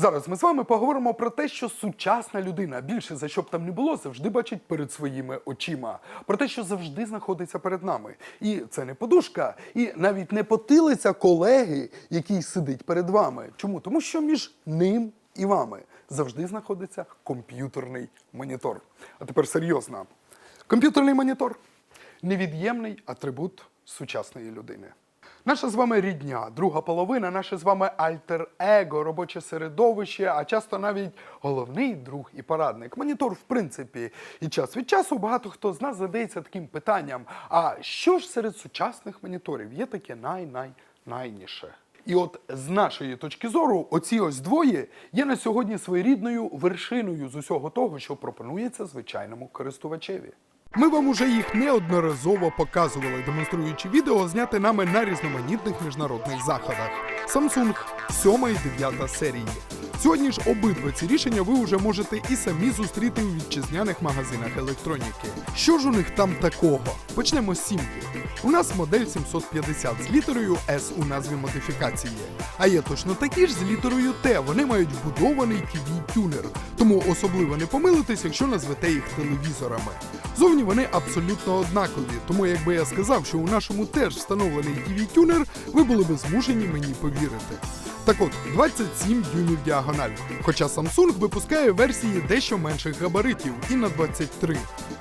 Зараз ми з вами поговоримо про те, що сучасна людина більше за що б там не було, завжди бачить перед своїми очима. Про те, що завжди знаходиться перед нами. І це не подушка, і навіть не потилиця колеги, який сидить перед вами. Чому? Тому що між ним і вами завжди знаходиться комп'ютерний монітор. А тепер серйозно. Комп'ютерний монітор невід'ємний атрибут сучасної людини. Наша з вами рідня, друга половина, наше з вами альтер-его, робоче середовище, а часто навіть головний друг і порадник. Монітор, в принципі, і час від часу багато хто з нас задається таким питанням: а що ж серед сучасних моніторів є таке най-най-найніше? І от з нашої точки зору, оці ось двоє є на сьогодні своєрідною вершиною з усього того, що пропонується звичайному користувачеві. Ми вам уже їх неодноразово показували, демонструючи відео, зняте нами на різноманітних міжнародних заходах. Samsung 7 і 9 серії. Сьогодні ж обидва ці рішення ви вже можете і самі зустріти у вітчизняних магазинах електроніки. Що ж у них там такого? Почнемо з сімки. У нас модель 750 з літерою S у назві модифікації. А є точно такі ж з літерою Т. Вони мають вбудований TV-тюнер, тому особливо не помилитесь, якщо назвете їх телевізорами. Зовні вони абсолютно однакові, тому якби я сказав, що у нашому теж встановлений TV-тюнер, ви були би змушені мені повірити. Так от, 27 дюймів діагональ. Хоча Samsung випускає версії дещо менших габаритів і на 23.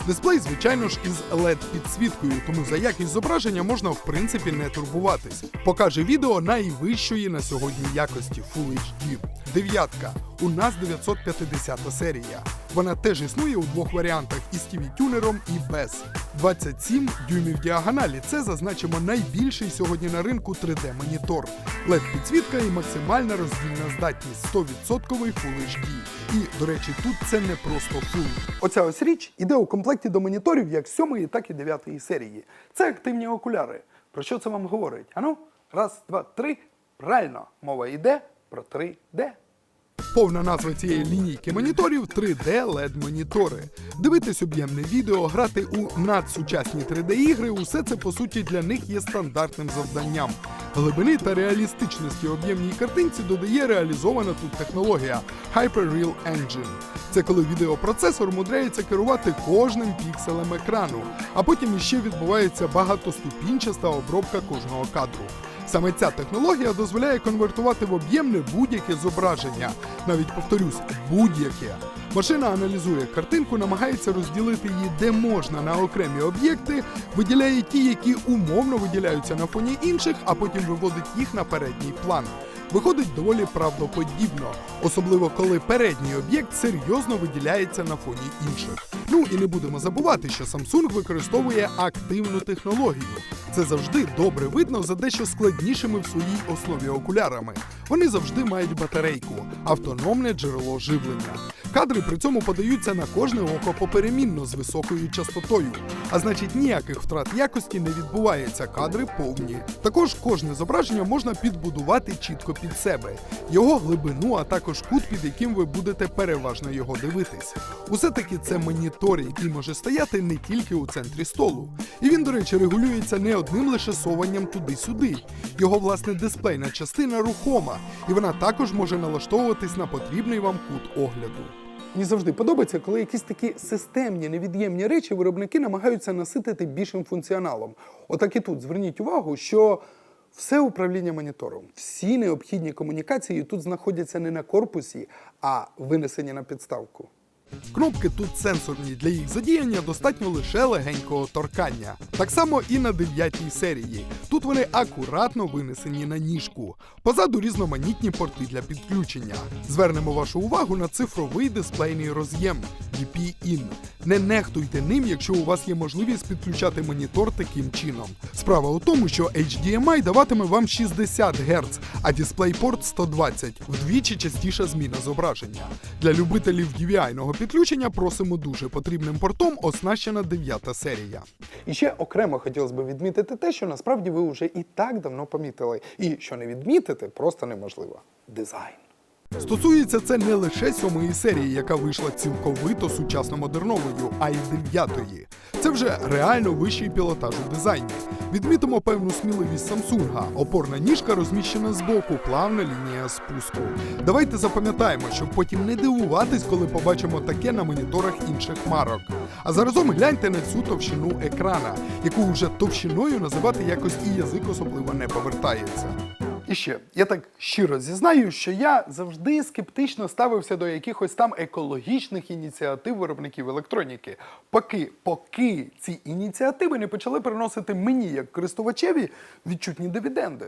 Дисплей, звичайно ж, із LED-підсвіткою, тому за якість зображення можна в принципі не турбуватись. Покаже відео найвищої на сьогодні якості Full HD. Дев'ятка. У нас 950 серія. Вона теж існує у двох варіантах із TV-тюнером і без. 27 дюймів діагоналі. Це зазначимо найбільший сьогодні на ринку 3D-монітор. LED-підсвітка і максимальна роздільна здатність 100% Full HD. І, до речі, тут це не просто Full. Оця ось річ іде у комплекті до моніторів як 7, так і 9 серії. Це активні окуляри. Про що це вам говорить? Ану, раз, два, три. Правильно, мова йде про 3D. Повна назва цієї лінійки моніторів 3D LED монітори. Дивитись об'ємне відео, грати у надсучасні 3D-ігри, усе це по суті для них є стандартним завданням. Глибини та реалістичності об'ємній картинці додає реалізована тут технологія Hyperreal Engine. Це коли відеопроцесор мудряється керувати кожним пікселем екрану, а потім іще відбувається багатоступінчаста обробка кожного кадру. Саме ця технологія дозволяє конвертувати в об'ємне будь-яке зображення, навіть повторюсь, будь-яке. Машина аналізує картинку, намагається розділити її де можна на окремі об'єкти, виділяє ті, які умовно виділяються на фоні інших, а потім виводить їх на передній план. Виходить доволі правдоподібно, особливо коли передній об'єкт серйозно виділяється на фоні інших. Ну і не будемо забувати, що Samsung використовує активну технологію. Це завжди добре видно за дещо складнішими в своїй основі окулярами. Вони завжди мають батарейку, автономне джерело живлення. Кадри при цьому подаються на кожне око поперемінно з високою частотою, а значить ніяких втрат якості не відбувається. Кадри повні. Також кожне зображення можна підбудувати чітко під себе, його глибину, а також кут, під яким ви будете переважно його дивитись. Усе таки це монітор, який може стояти не тільки у центрі столу. І він, до речі, регулюється не одним лише сованням туди-сюди. Його власне дисплейна частина рухома, і вона також може налаштовуватись на потрібний вам кут огляду. Мені завжди подобається, коли якісь такі системні, невід'ємні речі виробники намагаються наситити більшим функціоналом. Отак і тут зверніть увагу, що все управління монітором, всі необхідні комунікації тут знаходяться не на корпусі, а винесені на підставку. Кнопки тут сенсорні, для їх задіяння достатньо лише легенького торкання. Так само і на 9 серії. Тут вони акуратно винесені на ніжку. Позаду різноманітні порти для підключення. Звернемо вашу увагу на цифровий дисплейний роз'єм DP-IN. Не нехтуйте ним, якщо у вас є можливість підключати монітор таким чином. Справа у тому, що HDMI даватиме вам 60 Гц, а DisplayPort 120, вдвічі частіша зміна зображення. Для любителів DVI-ного підключення просимо дуже потрібним портом оснащена 9 серія. І ще окремо хотілося б відмітити те, що насправді ви вже і так давно помітили. І що не відмітити, просто неможливо. Дизайн. Стосується це не лише сьомої серії, яка вийшла цілковито сучасно модерновою, а й дев'ятої. Це вже реально вищий пілотаж у дизайні. Відмітимо певну сміливість Samsung. Опорна ніжка розміщена збоку, плавна лінія спуску. Давайте запам'ятаємо, щоб потім не дивуватись, коли побачимо таке на моніторах інших марок. А заразом гляньте на цю товщину екрана, яку вже товщиною називати якось і язик особливо не повертається. І ще я так щиро зізнаю, що я завжди скептично ставився до якихось там екологічних ініціатив виробників електроніки, поки, поки ці ініціативи не почали приносити мені, як користувачеві, відчутні дивіденди.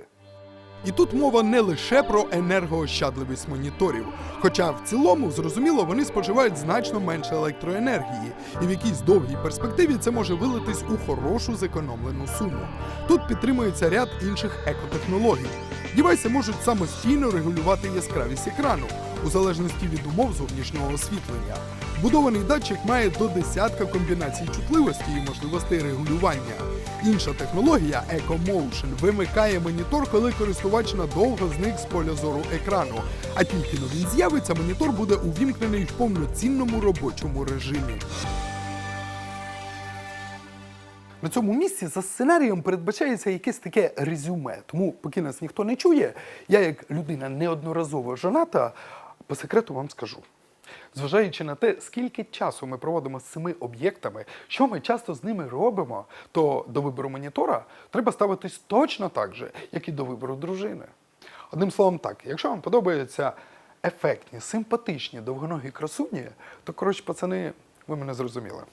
І тут мова не лише про енергоощадливість моніторів, хоча в цілому, зрозуміло, вони споживають значно менше електроенергії, і в якійсь довгій перспективі це може вилитись у хорошу зекономлену суму. Тут підтримується ряд інших екотехнологій. Дівайси можуть самостійно регулювати яскравість екрану у залежності від умов зовнішнього освітлення. Вбудований датчик має до десятка комбінацій чутливості і можливостей регулювання. Інша технологія EcoMotion вимикає монітор, коли користувач надовго зник з поля зору екрану. А тільки но він з'явиться, монітор буде увімкнений в повноцінному робочому режимі. На цьому місці за сценарієм передбачається якесь таке резюме. Тому, поки нас ніхто не чує, я, як людина неодноразово жоната, по секрету вам скажу. Зважаючи на те, скільки часу ми проводимо з цими об'єктами, що ми часто з ними робимо, то до вибору монітора треба ставитись точно так же, як і до вибору дружини. Одним словом, так, якщо вам подобаються ефектні, симпатичні, довгоногі красуні, то коротше, пацани, ви мене зрозуміли.